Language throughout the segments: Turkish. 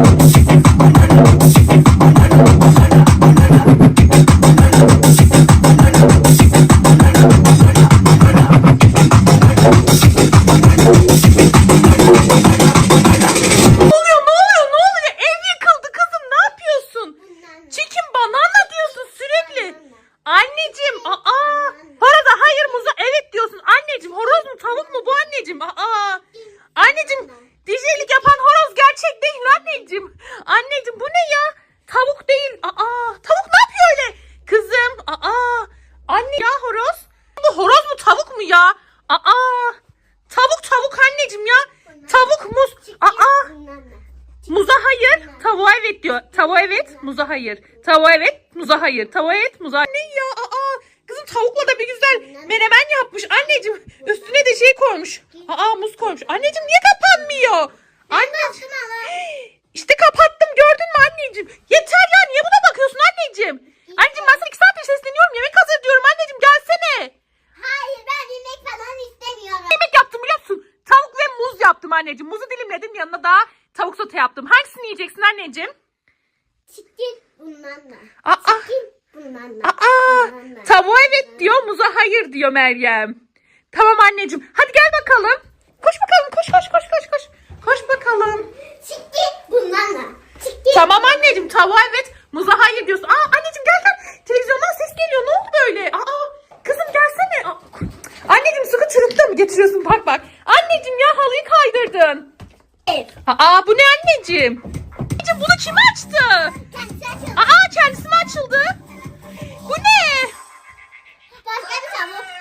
Ne evet, muza hayır. Tavuğa evet, muza hayır. Tavuğa evet, muza Ne ya? Aa, kızım tavukla da bir güzel menemen yapmış. Anneciğim üstüne de şey koymuş. Aa muz koymuş. Anneciğim niye kapanmıyor? Anneciğim. İşte kapattım gördün mü anneciğim? Yeter ya niye buna bakıyorsun anneciğim? Anneciğim ben sana iki saattir sesleniyorum. Yemek hazır diyorum anneciğim gelsene. Hayır ben yemek falan istemiyorum. Yemek yaptım biliyor musun? Tavuk ve muz yaptım anneciğim. Muzu dilimledim yanına da tavuk sote yaptım. Hangisini yiyeceksin anneciğim? Chicken bunlarla. Aa. Chicken bunlarla. Aa, Bunlarla. tavuğa evet diyor, muza hayır diyor Meryem. Tamam anneciğim. Hadi gel bakalım. Koş bakalım. Koş koş koş koş koş. Koş bakalım. Chicken bunlarla. Chicken. Tamam anneciğim. Tavuğa evet, muza hayır diyorsun. Aa anneciğim gel gel. Televizyondan ses geliyor. Ne oldu böyle? Aa kızım gelsene. Aa, anneciğim sıkı çırptı mı getiriyorsun? Bak bak. Anneciğim ya halıyı kaydırdın. Evet. Aa bu ne anneciğim? Bunu kim açtı? Kendisi. Aa kendisi mi açıldı? Bu ne? Başka bir tavuk.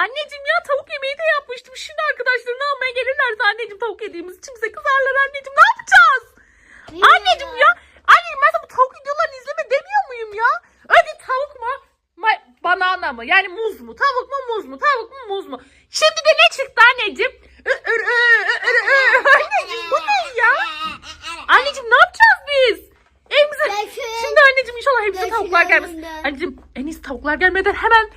Anneciğim ya tavuk yemeği de yapmıştım. Şimdi arkadaşlarını almaya gelirlerse anneciğim tavuk yediğimiz için bize kızarlar anneciğim. Ne yapacağız? Anneciğim ya. Anneciğim ben sana bu tavuk videolarını izleme demiyor muyum ya? Öyle tavuk mu? Ma- banana mı? Yani muz mu? Tavuk mu muz mu? Tavuk mu muz mu? Şimdi de ne çıktı anneciğim? Anneciğim bu ne ya? Anneciğim ne yapacağız biz? Evimize... Şimdi anneciğim inşallah hepsi tavuklar gelmez. Anneciğim en iyisi tavuklar gelmeden hemen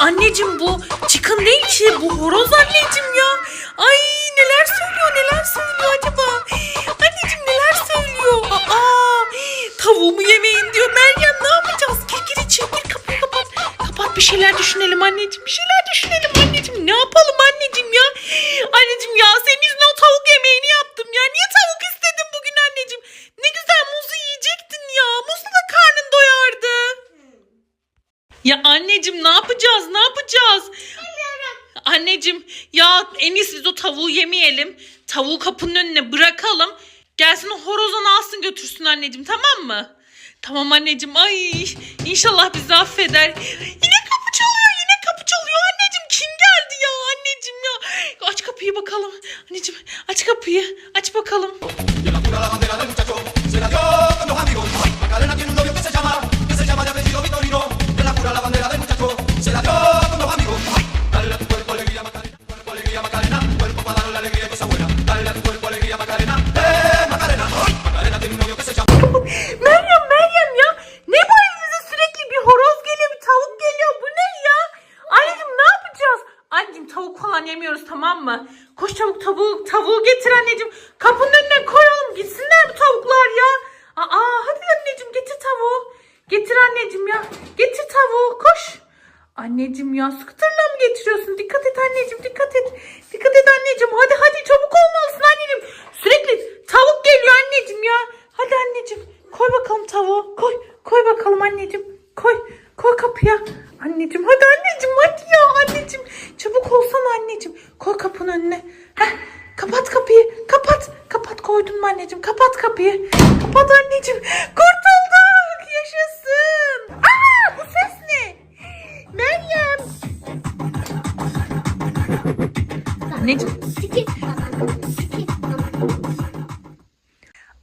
anneciğim bu çıkın değil ki. Bu horoz anneciğim ya. Ay neler söylüyor neler söylüyor acaba? Anneciğim neler söylüyor? Aa, tavuğumu yemeyin diyor. Meryem ne yapacağız? Gir gir içeri gir kapıyı kapat. Kapat bir şeyler düşünelim anneciğim. Bir şeyler düşünelim anneciğim. Ne yapalım anneciğim ya? Anneciğim ya senin yüzünden o tavuk yemeğini yaptım ya. Niye tavuk istedin bugün anneciğim? Ne güzel muzu yiyecektin ya. Muzla da karnın doyardı. Ya anneciğim ne yapacağız? Ne yapacağız? Anneciğim ya en iyisi biz o tavuğu yemeyelim. Tavuğu kapının önüne bırakalım. Gelsin o horozunu alsın götürsün anneciğim tamam mı? Tamam anneciğim ay inşallah bizi affeder. Yine kapı çalıyor yine kapı çalıyor anneciğim kim geldi ya anneciğim ya. Aç kapıyı bakalım. Anneciğim aç kapıyı aç bakalım. anneciğim ya scooter'la mı getiriyorsun? Dikkat et anneciğim dikkat et. Dikkat et anneciğim hadi hadi çabuk olmalısın anneciğim. Sürekli tavuk geliyor anneciğim ya. Hadi anneciğim koy bakalım tavuğu koy. Koy bakalım anneciğim koy. Koy kapıya. Anneciğim hadi anneciğim hadi ya anneciğim. Çabuk olsana anneciğim. Koy kapının önüne. Heh, kapat kapıyı. Kapat. Kapat koydun mu anneciğim? Kapat kapıyı. Kapat anneciğim. Kurtulduk. Yaşasın.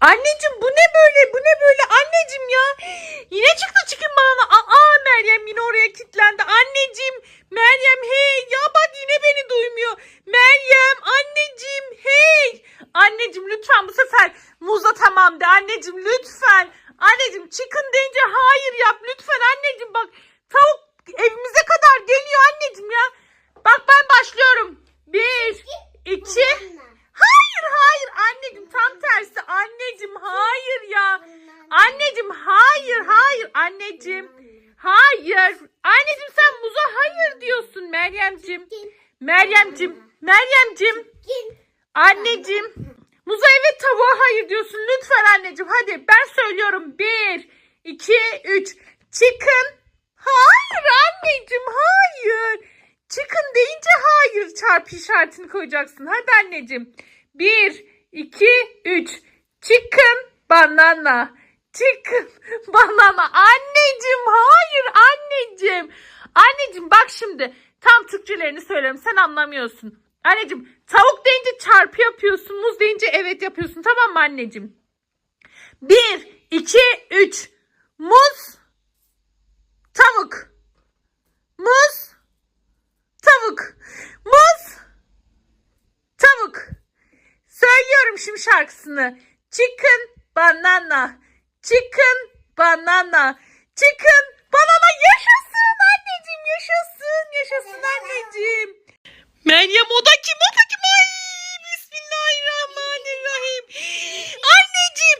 Anneciğim. Bu ne böyle? Bu ne böyle? Anneciğim ya. Yine çıktı çıkın bana. Aa Meryem yine oraya kilitlendi. Anneciğim. Meryem hey. Ya bak yine beni duymuyor. Meryem anneciğim hey. Anneciğim lütfen bu sefer muza tamam de. Anneciğim lütfen. Anneciğim çıkın deyince hayır yap. Lütfen anneciğim bak. Tavuk evimize kadar geliyor anneciğim ya. Bak ben başlıyorum. Bir, iki. Hayır hayır anneciğim tam tersi. Anneciğim hayır ya. Anneciğim hayır hayır anneciğim. Hayır. Anneciğim sen muza hayır diyorsun Meryemcim. Meryemcim. Meryemcim. Anneciğim. Muza evet tavuğa hayır diyorsun. Lütfen anneciğim hadi ben söylüyorum. Bir, iki, üç. Çıkın. Hayır anneciğim hayır. Çıkın deyince hayır çarpı işaretini koyacaksın. Hadi anneciğim. Bir, iki, üç. Çıkın banana. Çıkın banana. Anneciğim hayır anneciğim. Anneciğim bak şimdi tam Türkçelerini söylüyorum sen anlamıyorsun. Anneciğim tavuk deyince çarpı yapıyorsun. Muz deyince evet yapıyorsun tamam mı anneciğim? Bir, iki, üç. Muz. Tavuk. Muz. Tavuk. Muz. Tavuk. Söylüyorum şimdi şarkısını. Chicken banana. Chicken banana. Chicken banana yaşasın yaşasın. Yaşasın anneciğim. Meryem o da kim o da kim? Ay bismillahirrahmanirrahim. Anneciğim.